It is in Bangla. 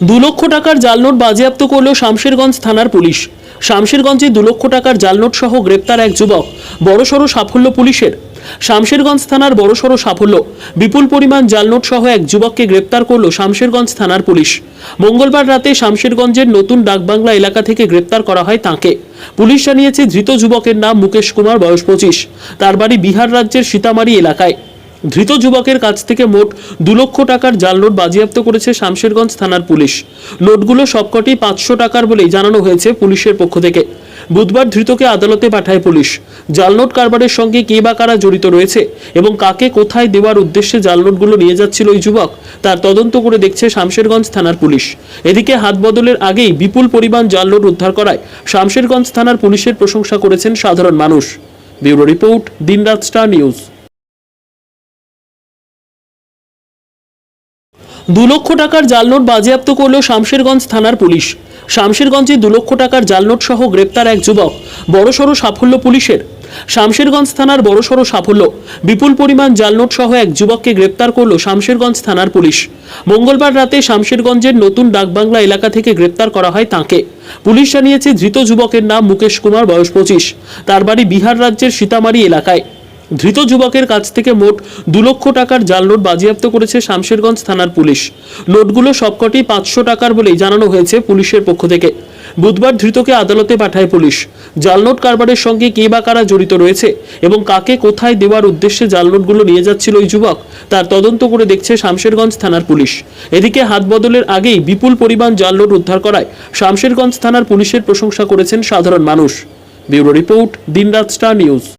দু লক্ষ টাকার জাল নোট বাজেয়াপ্ত করল শামশেরগঞ্জ থানার পুলিশ। শামশেরগঞ্জে দু লক্ষ টাকার জাল নোট সহ গ্রেপ্তার এক যুবক, বড়সড় সাফল্য পুলিশের। শামশেরগঞ্জ থানার বড়সড় সাফল্য, বিপুল পরিমাণ জাল নোট সহ এক যুবককে গ্রেপ্তার করল শামশেরগঞ্জ থানার পুলিশ। মঙ্গলবার রাতে শামশেরগঞ্জের নতুন ডাকবাংলা এলাকা থেকে গ্রেপ্তার করা হয় তাঁকে। পুলিশ জানিয়েছে, ধৃত যুবকের নাম মুকেশ কুমার, বয়স পঁচিশ। তার বাড়ি বিহার রাজ্যের সীতামারি এলাকায়। ধৃত যুবকের কাছ থেকে মোট দু লক্ষ টাকার জাল নোট বাজেয়াপ্ত করেছে শামশেরগঞ্জ থানার পুলিশ। নোটগুলো সবকটি পাঁচশো টাকার বলেই জানানো হয়েছে পুলিশের পক্ষ থেকে। বুধবার ধৃতকে আদালতে পাঠায় পুলিশ। জাল নোট কারবারের সঙ্গে কে বা কারা জড়িত রয়েছে এবং কাকে কোথায় দেওয়ার উদ্দেশ্যে জাল নোটগুলো নিয়ে যাচ্ছিল ওই যুবক, তার তদন্ত করে দেখছে শামশেরগঞ্জ থানার পুলিশ। এদিকে হাত বদলের আগেই বিপুল পরিমাণ জাল নোট উদ্ধার করায় শামশেরগঞ্জ থানার পুলিশের প্রশংসা করেছেন সাধারণ মানুষ। Bureau report, Dinraat star news. দু লক্ষ টাকার জাল নোট বাজেয়াপ্ত করল শামশেরগঞ্জ থানার পুলিশ। শামশেরগঞ্জে দু লক্ষ টাকার জাল নোট সহ গ্রেপ্তার এক যুবক, বড়সড় সাফল্য পুলিশের। শামশেরগঞ্জ থানার বড়সড় সাফল্য, বিপুল পরিমাণ জাল নোট সহ এক যুবককে গ্রেপ্তার করল শামশেরগঞ্জ থানার পুলিশ। মঙ্গলবার রাতে শামশেরগঞ্জের নতুন ডাকবাংলা এলাকা থেকে গ্রেপ্তার করা হয় তাঁকে। পুলিশ জানিয়েছে, ধৃত যুবকের নাম মুকেশ কুমার, বয়স পঁচিশ। তার বাড়ি বিহার রাজ্যের সীতামারি এলাকায়। ধৃত যুবকের কাছ থেকে মোট দু লক্ষ টাকার জাল নোট বাজেয়াপ্ত করেছে শামশেরগঞ্জ থানার পুলিশ। নোটগুলো সবকটি পাঁচশো টাকার বলেই জানানো হয়েছে পুলিশের পক্ষ থেকে। বুধবার ধৃতকে আদালতে পাঠায় পুলিশ। জাল নোট কারবারের সঙ্গে কে বা কারা জড়িত রয়েছে এবং কাকে কোথায় দেওয়ার উদ্দেশ্যে জাল নোটগুলো নিয়ে যাচ্ছিল ওই যুবক, তার তদন্ত করে দেখছে শামশেরগঞ্জ থানার পুলিশ। এদিকে হাত বদলের আগেই বিপুল পরিমাণ জাল নোট উদ্ধার করায় শামশেরগঞ্জ থানার পুলিশের প্রশংসা করেছেন সাধারণ মানুষ। Bureau report, Dinraat star news.